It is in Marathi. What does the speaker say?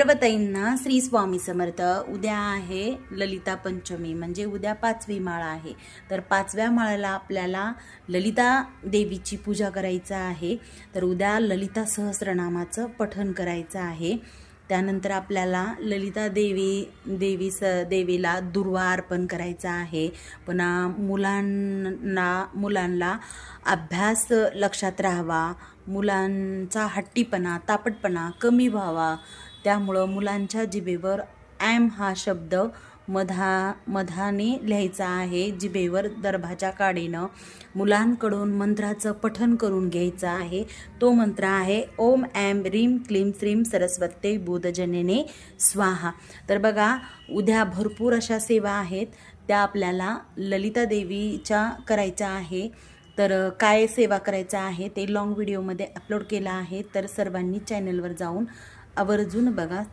सर्वताईंना श्री स्वामी समर्थ. उद्या आहे ललिता पंचमी म्हणजे उद्या पाचवी माळा आहे. तर पाचव्या माळाला आपल्याला ललिता देवीची पूजा करायचं आहे. तर उद्या ललिता सहस्रनामाचं पठण करायचं आहे. त्यानंतर आपल्याला ललिता देवी देवी स देवीला दुर्वा अर्पण करायचा आहे. पुन्हा मुलांना मुलांना अभ्यास लक्षात राहावा. मुलांचा हट्टीपणा तापटपणा कमी व्हावा. त्यामुळं मुलांच्या जिभेवर ॲम हा शब्द मधा मधाने लिहायचा आहे. जिभेवर दर्भाच्या काडीनं मुलांकडून मंत्राचं पठन करून घ्यायचं आहे. तो मंत्र आहे ओम ॲम रीम क्लीम श्रीम सरस्वते बोधजनेने स्वाहा. तर बघा उद्या भरपूर अशा सेवा आहेत. त्या आपल्याला ललिता देवीच्या करायच्या आहे. तर काय सेवा करायचं आहे ते लॉंग व्हिडिओमध्ये अपलोड केलं आहे. तर सर्वांनी चॅनलवर जाऊन आवर्जून बघा.